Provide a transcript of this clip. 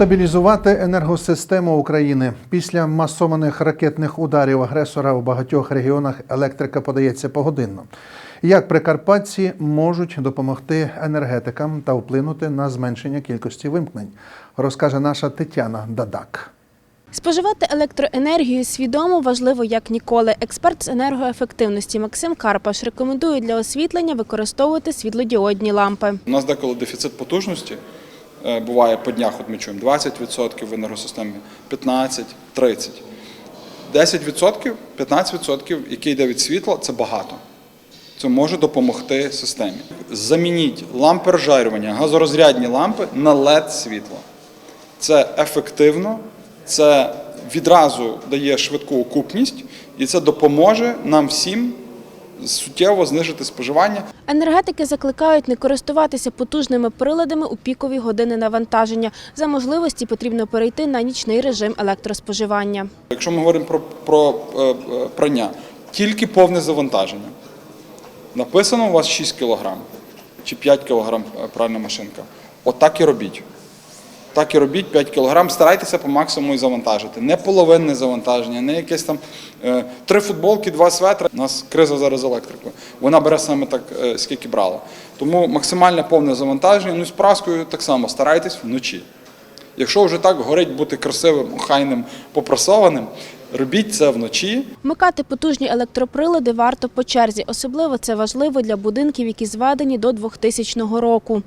Стабілізувати енергосистему України після масованих ракетних ударів агресора у багатьох регіонах електрика подається погодинно. Як прикарпатці можуть допомогти енергетикам та вплинути на зменшення кількості вимкнень, розкаже наша Тетяна Дадак. Споживати електроенергію свідомо важливо як ніколи. Експерт з енергоефективності Максим Карпаш рекомендує для освітлення використовувати світлодіодні лампи. У нас деколи дефіцит потужності. Е, Буває по днях, от ми чуємо 20% в енергосистемі, 15, 30. 10%, 15%, який йде від світла, це багато. Це може допомогти системі. Замініть лампи розжарювання, газорозрядні лампи на LED світло. Це ефективно, це відразу дає швидку окупність, і це допоможе нам всім суттєво знижити споживання Енергетики закликають не користуватися потужними приладами у пікові години навантаження. За можливості потрібно перейти на нічний режим електроспоживання. Якщо ми говоримо про, про е, е, прання, тільки повне завантаження. Написано у вас 6 кг чи 5 кг е, пральна машинка. Отак і робіть. Так і робіть 5 кг, старайтеся по максимуму і завантажити. Не половинне завантаження, не якесь там е, три футболки, два светри. У нас криза зараз електрикою. Вона бере саме так, е, скільки брала. Тому максимальне повне завантаження. Ну і з праскою так само старайтесь вночі. Якщо вже так горить бути красивим, охайним, попрасованим, робіть це вночі. Вмикати потужні електроприлади варто по черзі. Особливо це важливо для будинків, які зведені до 2000 року.